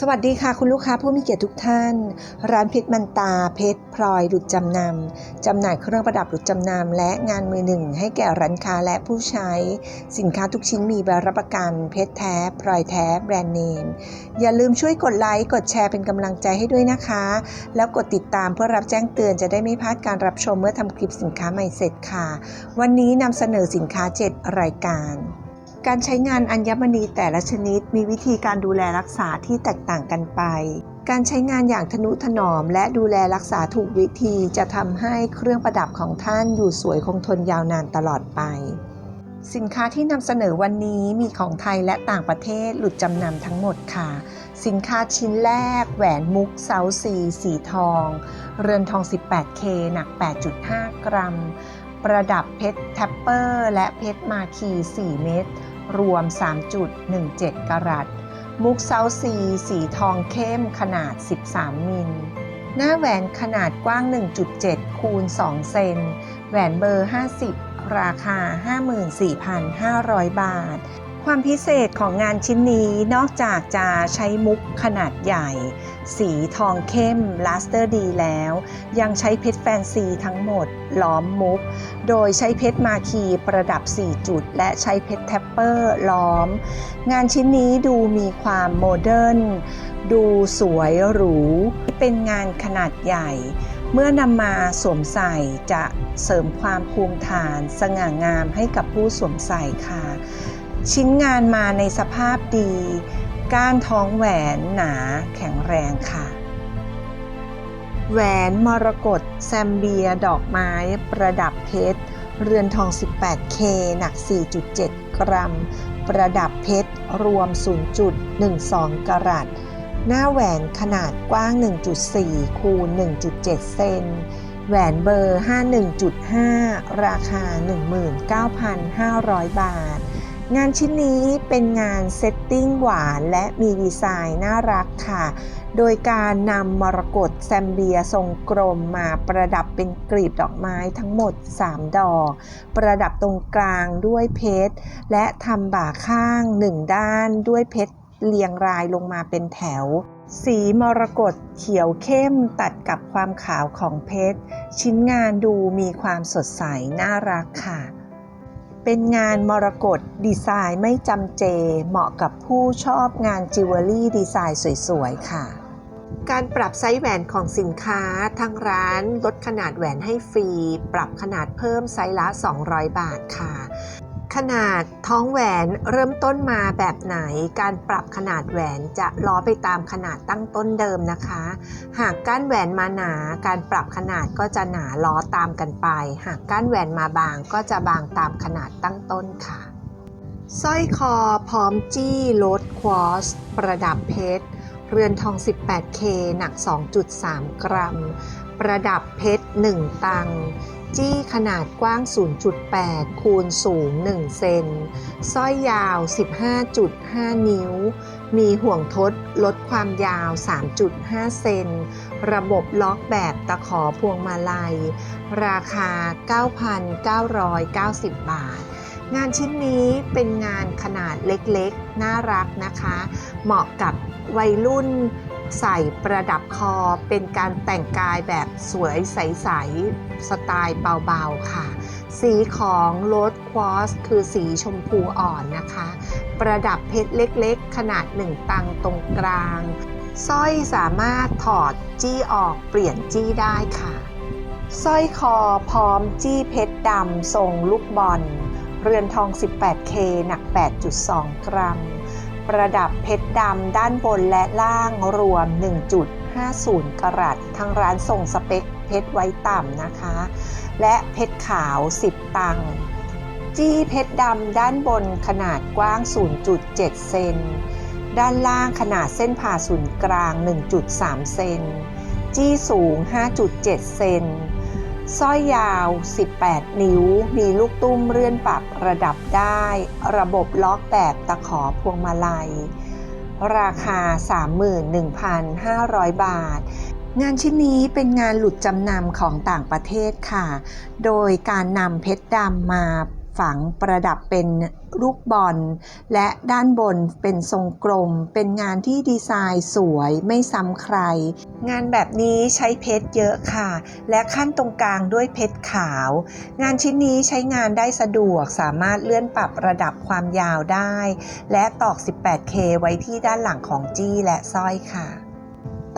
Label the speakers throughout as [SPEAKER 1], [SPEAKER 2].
[SPEAKER 1] สวัสดีค่ะ คุณลูกค้าผู้มีเกียรติทุกท่าน ร้านเพชรมันตาเพชรพลอยหลุดจำนำจำหน่ายเครื่องประดับหลุดจำนำและงานมือหนึ่ง ให้แก่ร้านค้าและผู้ใช้ สินค้าทุกชิ้นมีใบรับประกัน เพชรแท้พลอยแท้แบรนด์เนม อย่าลืมช่วยกดไลค์กดแชร์เป็นกำลังใจให้ด้วยนะคะ แล้วกดติดตามเพื่อรับแจ้งเตือนจะได้ไม่พลาดการรับชมเมื่อทำคลิปสินค้าใหม่เสร็จค่ะ วันนี้นำเสนอสินค้า 7 รายการ การใช้งานอัญมณีแต่ละชนิด มีวิธีการดูแลรักษาที่แตกต่างกันไป การใช้งานอย่างทนุถนอม และดูแลรักษาถูกวิธีจะทำให้เครื่องประดับของท่านอยู่สวยคงทนยาวนานตลอดไป สินค้าที่นำเสนอวันนี้มีของไทยและต่างประเทศหลุดจำนำทั้งหมดค่ะ สินค้าชิ้นแรก แหวนมุกเซาซีสีทอง เรือนทอง 18K หนัก 8.5 กรัมประดับเพชรแทปเปอร์ และเพชรมาคี 4 เม็ด รวม 3.17 กรัต มุกเซาซี สีทองเข้มขนาด 13 มิล หน้าแหวนขนาดกว้าง 1.7 คูณ 2 เซน แหวนเบอร์ 50 ราคา 54,500 บาท ความพิเศษของงานชิ้นนี้นอกจากจะใช้มุกขนาดใหญ่ สีทองเข้มลาสเตอร์ดีแล้ว ยังใช้เพชรแฟนซีทั้งหมดล้อมมุก โดยใช้เพชรมาคีประดับ 4 จุด และใช้เพชรแทปเปอร์ล้อม งานชิ้นนี้ดูมีความโมเดิร์นดูสวยหรู เป็นงานขนาดใหญ่ เมื่อนำมาสวมใส่จะเสริมความภูมิฐาน สง่างามให้กับผู้สวมใส่ค่ะ ชิ้นงานมาในสภาพดี ก้านท้องแหวนหนาแข็งแรงค่ะ แหวนมรกตแซมเบียดอกไม้ประดับเพชร เรือนทอง 18K หนัก 4.7 กรัม ประดับเพชร รวม 0.12 กรัตหน้าแหวนขนาดกว้าง 1.4 คูณ 1.7 เซน แหวนเบอร์ 51.5 ราคา 19,500 บาท งานชิ้นนี้เป็นงานเซตติ้งหวานและมีดีไซน์น่ารักค่ะ โดยการนำมรกตแซมเบียทรงกลมมาประดับเป็นกลีบดอกไม้ทั้งหมด 3 ดอก ประดับตรงกลางด้วยเพชร และทำบ่าข้างหนึ่งด้านด้วยเพชรเรียงรายลงมาเป็นแถว สีมรกตเขียวเข้มตัดกับความขาวของเพชร ชิ้นงานดูมีความสดใสน่ารักค่ะ เป็นงานมรกตดีไซน์ไม่จำเจ เหมาะกับผู้ชอบงานจิวเวลรี่ดีไซน์สวยๆ ค่ะ การปรับไซส์แหวนของสินค้าทางร้านลดขนาดแหวนให้ฟรี ปรับขนาดเพิ่มไซส์ละ 200 บาทค่ะ ขนาดท้องแหวนเริ่มต้นมาแบบไหน การปรับขนาดแหวนจะล้อไปตามขนาดตั้งต้นเดิมนะคะ หากก้านแหวนมาหนา การปรับขนาดก็จะหนาล้อตามกันไป หากก้านแหวนมาบางก็จะบางตามขนาดตั้งต้นค่ะสร้อยคอพร้อมจี้ลดควอสประดับเพชร เรือนทอง 18K หนัก 2.3 กรัม ประดับเพชร 1 ตัง จี้ขนาดกว้าง 0.8 คูณสูง 1 เซนสร้อยยาว 15.5 นิ้ว มีห่วงทดลดความยาว 3.5 เซน ระบบล็อกแบบตะขอพวงมาลัย ราคา 9,990 บาทงานชิ้นนี้เป็นงานขนาดเล็กๆ น่ารักนะคะ เหมาะกับวัยรุ่น ใส่ประดับคอเป็นการแต่งกายแบบสวยใสๆสไตล์เบาๆค่ะ สีของโรสควอสคือสีชมพูอ่อนนะคะ ประดับเพชรเล็กๆ ขนาด1ตังตรงกลางสร้อยสามารถถอดจี้ออกเปลี่ยนจี้ได้ค่ะสร้อยคอพร้อมจี้เพชรดำทรงลูกบอล เรือนทอง 18K หนัก 8.2 กรัม ประดับเพชรดำด้านบนและล่างรวม 1.50 กรัตทางร้านส่งสเปคเพชรไว้ต่ำนะคะ และเพชรขาว 10 ตังจี้เพชรดำด้านบนขนาดกว้าง 0.7 เซน ด้านล่างขนาดเส้นผ่าศูนย์กลาง 1.3 เซน จี้สูง 5.7 เซน สร้อยยาว 18 นิ้ว มีลูกตุ้มเลื่อนปรับระดับได้ ระบบล็อกแบบตะขอพวงมาลัย ราคา 31,500 บาทงานชิ้นนี้เป็นงานหลุดจำนำของต่างประเทศค่ะ โดยการนำเพชรดำมา ฝังประดับเป็นลูกบอล และด้านบนเป็นทรงกลม เป็นงานที่ดีไซน์สวยไม่ซ้ำใคร งานแบบนี้ใช้เพชรเยอะค่ะ และขั้นตรงกลางด้วยเพชรขาว งานชิ้นนี้ใช้งานได้สะดวกสามารถเลื่อนปรับระดับความยาวได้ และตอก 18K ไว้ที่ด้านหลังของจี้และสร้อยค่ะ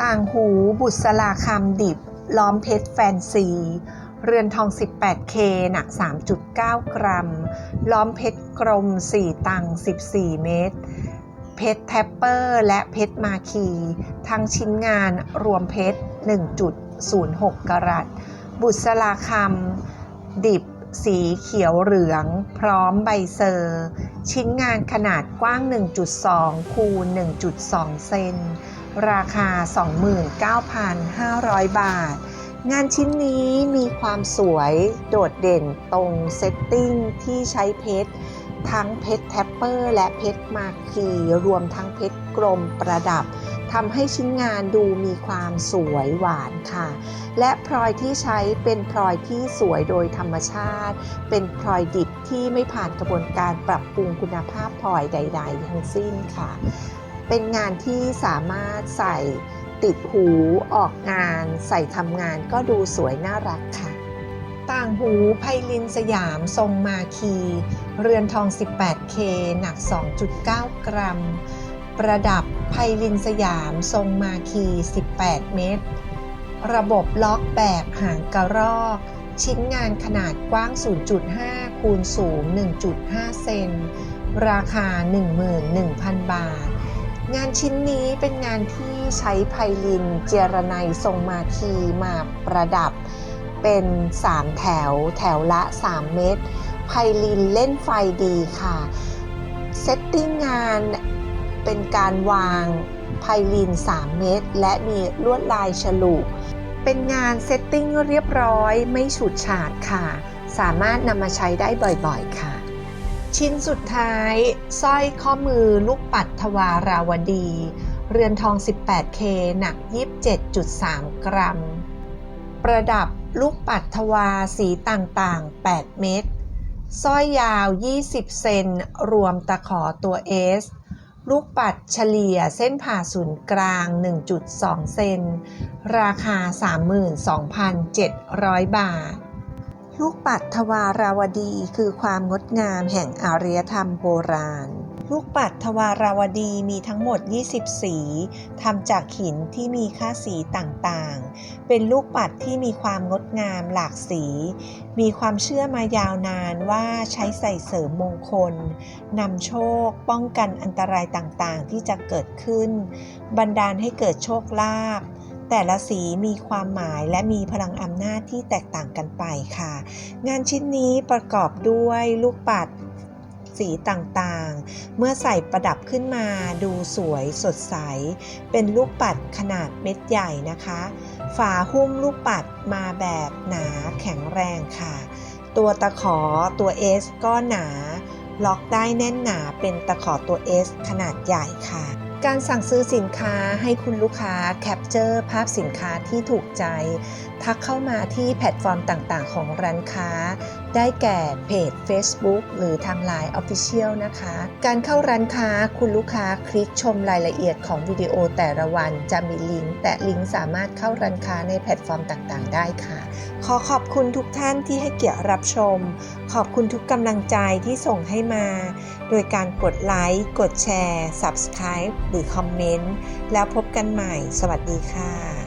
[SPEAKER 1] ต่างหูบุษราคำดิบล้อมเพชรแฟนซี เรือนทอง 18K หนัก 3.9 กรัม ล้อมเพชรกลม 4 ตัง 14 เมตร เพชรแทปเปอร์ และเพชรมาคี ทั้งชิ้นงานรวมเพชร 1.06 กรัต บุษราคำ ดิบ สีเขียวเหลือง พร้อมใบเซอร์ ชิ้นงานขนาดกว้าง 1.2 คูณ 1.2 เซน ราคา 29,500 บาท งานชิ้นนี้มีความสวยโดดเด่นตรงเซตติ้งที่ใช้เพชร ทั้งเพชรแทปเปอร์ และเพชรมาคีรวมทั้งเพชรกลมประดับทำให้ชิ้นงานดูมีความสวยหวานค่ะ และพลอยที่ใช้เป็นพลอยที่สวยโดยธรรมชาติ เป็นพลอยดิบที่ไม่ผ่านกระบวนการปรับปรุงคุณภาพพลอยใด ๆ ทั้งสิ้นค่ะ เป็นงานที่สามารถใส่ ติดหูออกงานใส่ทำงานก็ดูสวยน่ารักค่ะ ต่างหูไพลินสยามทรงมาคี เรือนทอง 18K หนัก 2.9 กรัม ประดับไพลินสยามทรงมาคี 18 เมตร ระบบล็อกแบบหางกระรอก ชิ้นงานขนาดกว้าง 0.5 คูณสูง 1.5 เซน ราคา 11,000 บาท งานชิ้นนี้เป็นงานที่ ใช้ไพลินเจรไนทรงมาคีมาประดับ เป็น 3 แถวแถวละ 3 เมตร ไพลินเล่นไฟดีค่ะเซตติ้งงานเป็นการวางไพลิน 3 เมตร และมีลวดลายฉลุเป็นงานเซตติ้งเรียบร้อยไม่ฉูดฉาดค่ะ สามารถนำมาใช้ได้บ่อยๆค่ะ ชิ้นสุดท้ายสร้อยข้อมือลูกปัดทวาราวดี เรือนทอง 18K หนัก 27.3 กรัม ประดับลูกปัดทวาสีต่างๆ 8 เม็ดสร้อยยาว 20 เซน รวมตะขอตัว S ลูกปัดเฉลี่ยเส้นผ่าศูนย์กลาง 1.2 เซน ราคา 32,700 บาท ลูกปัดทวาราวดีคือความงดงามแห่งอารยธรรมโบราณ ลูกปัดทวาราวดีมีทั้งหมด 20 สีทำจากหินที่มีค่าสีต่างๆ เป็นลูกปัดที่มีความงดงามหลากสี มีความเชื่อมายาวนานว่าใช้ใส่เสริมมงคลนำโชคป้องกันอันตรายต่างๆ ที่จะเกิดขึ้น บันดาลให้เกิดโชคลาภแต่ละสีมีความหมายและมีพลังอำนาจที่แตกต่างกันไปค่ะ งานชิ้นนี้ประกอบด้วยลูกปัด สีต่างๆ เมื่อใส่ประดับขึ้นมาดูสวยสดใส เป็นลูกปัดขนาดเม็ดใหญ่นะคะ ฝาหุ้มลูกปัดมาแบบหนาแข็งแรงค่ะ ตัวตะขอตัว S ก็หนา ล็อกได้แน่นหนาเป็นตะขอตัว S ขนาดใหญ่ค่ะ การสั่งซื้อสินค้าให้คุณลูกค้าแคปเจอร์ภาพสินค้าที่ถูกใจ ทักเข้ามาที่แพลตฟอร์มต่างๆ ของร้านค้า ได้แก่เพจ Facebook หรือทาง Line Official นะคะ การเข้าร้านค้าคุณลูกค้าคลิกชมรายละเอียดของวิดีโอแต่ละวันจะมีลิงก์ แต่ลิงก์สามารถเข้าร้านค้าในแพลตฟอร์มต่างๆ ได้ค่ะ ขอขอบคุณทุกท่านที่ให้เกียรติรับชม ขอบคุณทุกกำลังใจที่ส่งให้มา โดยการกดไลค์ กดแชร์ Subscribe หรือคอมเมนต์ แล้วพบกันใหม่ สวัสดีค่ะ